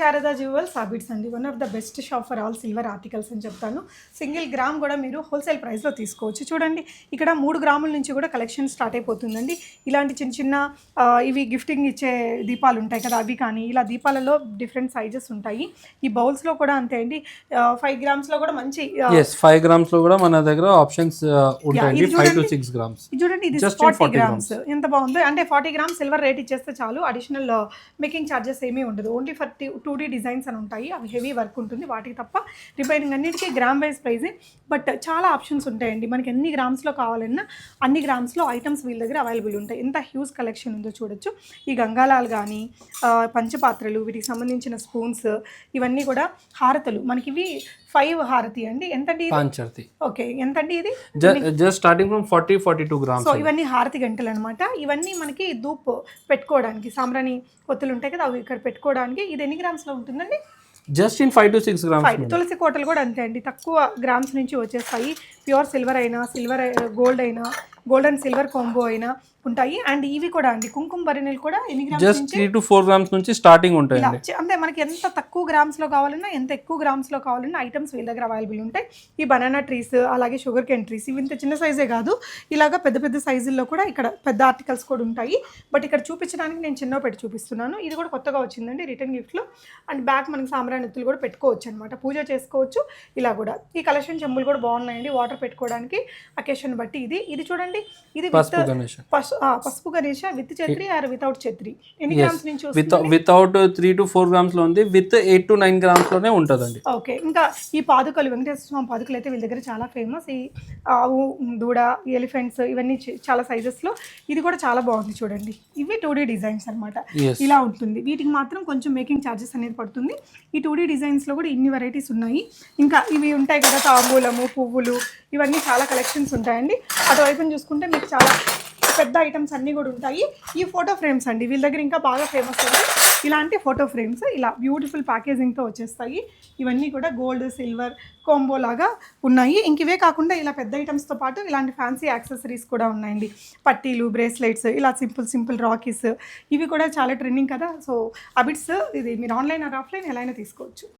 Sharada jewels Abids అండి. One of the best shop for all silver articles అని చెప్తాను. Single gram కూడా మీరు హోల్సేల్ ప్రైస్లో తీసుకోవచ్చు. చూడండి ఇక్కడ మూడు గ్రాముల నుంచి కూడా కలెక్షన్ స్టార్ట్ అయిపోతుందండి. ఇలాంటి చిన్న చిన్న ఇవి గిఫ్టింగ్ ఇచ్చే దీపాలు ఉంటాయి కదా అవి కానీ ఇలా దీపాలలో డిఫరెంట్ సైజెస్ ఉంటాయి. ఈ బౌల్స్లో కూడా అంతే అండి. ఫైవ్ గ్రామ్స్లో కూడా మంచి ఫైవ్ గ్రామ్స్లో కూడా మన దగ్గర ఆప్షన్స్ ఫైవ్ టు చూడండి. సిక్స్ గ్రామ్స్ ఇది చూడండి ఫార్టీ 40 గ్రామ్స్ ఎంత బాగుందో. అంటే ఫార్టీ గ్రామ్స్ సిల్వర్ రేట్ ఇచ్చేస్తే చాలు. అడిషనల్ మేకింగ్ ఛార్జెస్ ఏమీ ఉండదు. Only for two D designs అని ఉంటాయి. అవి హెవీ వర్క్ ఉంటుంది. వాటికి తప్ప రిపేరింగ్ అన్నిటికీ గ్రామ్ వైజ్ ప్రైజే బట్ చాలా ఆప్షన్స్ ఉంటాయండి. మనకి ఎన్ని గ్రామ్స్లో కావాలన్నా అన్ని గ్రామ్స్లో ఐటమ్స్ వీళ్ళ దగ్గర అవైలబుల్ ఉంటాయి. ఎంత హ్యూజ్ కలెక్షన్ ఉందో చూడొచ్చు. ఈ గంగాలాలు కానీ పంచపాత్రలు వీటికి సంబంధించిన స్పూన్స్ ఇవన్నీ కూడా హారతలు. మనకి ఇవి ఫైవ్ హారతి అండి. ఎంతండి పాంచర్తి. ఓకే. ఎంతండి ఇది? Just starting from forty forty two grams so ఇవన్నీ హారతి గంటలు అనమాట ఇవన్నీ మనకి ధూప్ పెట్టుకోవడానికి సాంబ్రాణి ఒత్తులు ఉంటాయి కదా అవి ఇక్కడ పెట్టుకోవడానికి. ఇది ఎన్ని గ్రామ్స్లో ఉంటుందండి? Just in five to six grams five తులసి కోటలు కూడా అంతే అండి. తక్కువ గ్రామ్స్ నుంచి వచ్చేస్తాయి. ప్యూర్ సిల్వర్ అయినా సిల్వర్ గోల్డ్ అయినా గోల్డ్ అండ్ సిల్వర్ కాంబో అయినా ఉంటాయి. అండ్ ఇవి కూడా అండి. కుంకుమ భరణిలు కూడా ఎన్ని grams just three to four grams నుంచి స్టార్టింగ్ చ- అంటే మనకి ఎంత తక్కువ గ్రామ్స్లో కావాలన్నా ఎంత ఎక్కువ గ్రామ్స్లో కావాలన్నా ఐటమ్స్ వీళ్ళ దగ్గర అవైలబుల్ ఉంటాయి. ఈ బనానా ట్రీస్ అలాగే షుగర్ కేన్ ట్రీస్ ఇవి ఇంత చిన్న సైజే కాదు. ఇలాగా పెద్ద పెద్ద సైజుల్లో కూడా ఇక్కడ పెద్ద ఆర్టికల్స్ కూడా ఉంటాయి. బట్ ఇక్కడ చూపించడానికి నేను చిన్న పెట్టి చూపిస్తున్నాను. ఇది కూడా కొత్తగా వచ్చిందండి రిటర్న్ గిఫ్ట్లో. అండ్ బ్యాక్ మనకి సాంబ్రాణి ఎత్తులు కూడా పెట్టుకోవచ్చు అనమాట పూజ చేసుకోవచ్చు. ఇలా కూడా. ఈ కలెక్షన్ చెంబులు కూడా బాగున్నాయండి. వాటర్ పెట్టుకోవడానికి అకేషన్ బట్టి ఇది. ఇది చూడండి ఇది with- పసుపు గణేష్. విత్ ఛత్రి ఆర్ వితౌట్ ఛత్రి? ఎన్ని గ్రామ్స్ నుంచి వస్తుంది? వితౌట్ త్రీ టు ఫోర్ గ్రామ్స్లో ఉంది విత్ ఎయిట్ టు నైన్ గ్రామ్స్లోనే ఉంటుందండి. ఓకే ఇంకా ఈ పాదుకలు వెంకటేశ్వర స్వామి పాదుకలు అయితే వీళ్ళ దగ్గర చాలా ఫేమస్ ఈ ఆవు దూడ ఎలిఫెంట్స్ ఇవన్నీ చాలా సైజెస్లో ఇది కూడా చాలా బాగుంది చూడండి. ఇవి టూ డీ డిజైన్స్ అనమాట ఇలా ఉంటుంది. వీటికి మాత్రం కొంచెం మేకింగ్ ఛార్జెస్ అనేది పడుతుంది. ఈ టూ డీ డిజైన్స్లో కూడా ఇన్ని వెరైటీస్ ఉన్నాయి. ఇంకా ఇవి ఉంటాయి కదా తాంబూలము పువ్వులు ఇవన్నీ చాలా కలెక్షన్స్ ఉంటాయండి. అటువైపున చూసుకుంటే మీకు చాలా పెద్ద ఐటమ్స్ అన్నీ కూడా ఉంటాయి. ఈ ఫోటో ఫ్రేమ్స్ అండి వీళ్ళ దగ్గర ఇంకా బాగా ఫేమస్ అంటే ఇలాంటి ఫోటో ఫ్రేమ్స్ ఇలా బ్యూటిఫుల్ ప్యాకేజింగ్తో వచ్చేస్తాయి. ఇవన్నీ కూడా గోల్డ్ సిల్వర్ కోంబో లాగా ఉన్నాయి. ఇంక ఇవే కాకుండా ఇలా పెద్ద ఐటమ్స్తో పాటు ఇలాంటి ఫ్యాన్సీ యాక్సెసరీస్ కూడా ఉన్నాయండి. పట్టీలు బ్రేస్లెట్స్ ఇలా సింపుల్ సింపుల్ రాకీస్ ఇవి కూడా చాలా ట్రెండింగ్ కదా. సో అబిట్స్ ఇది మీరు ఆన్లైన్ ఆర్ ఆఫ్లైన్ ఎలా అయినా తీసుకోవచ్చు.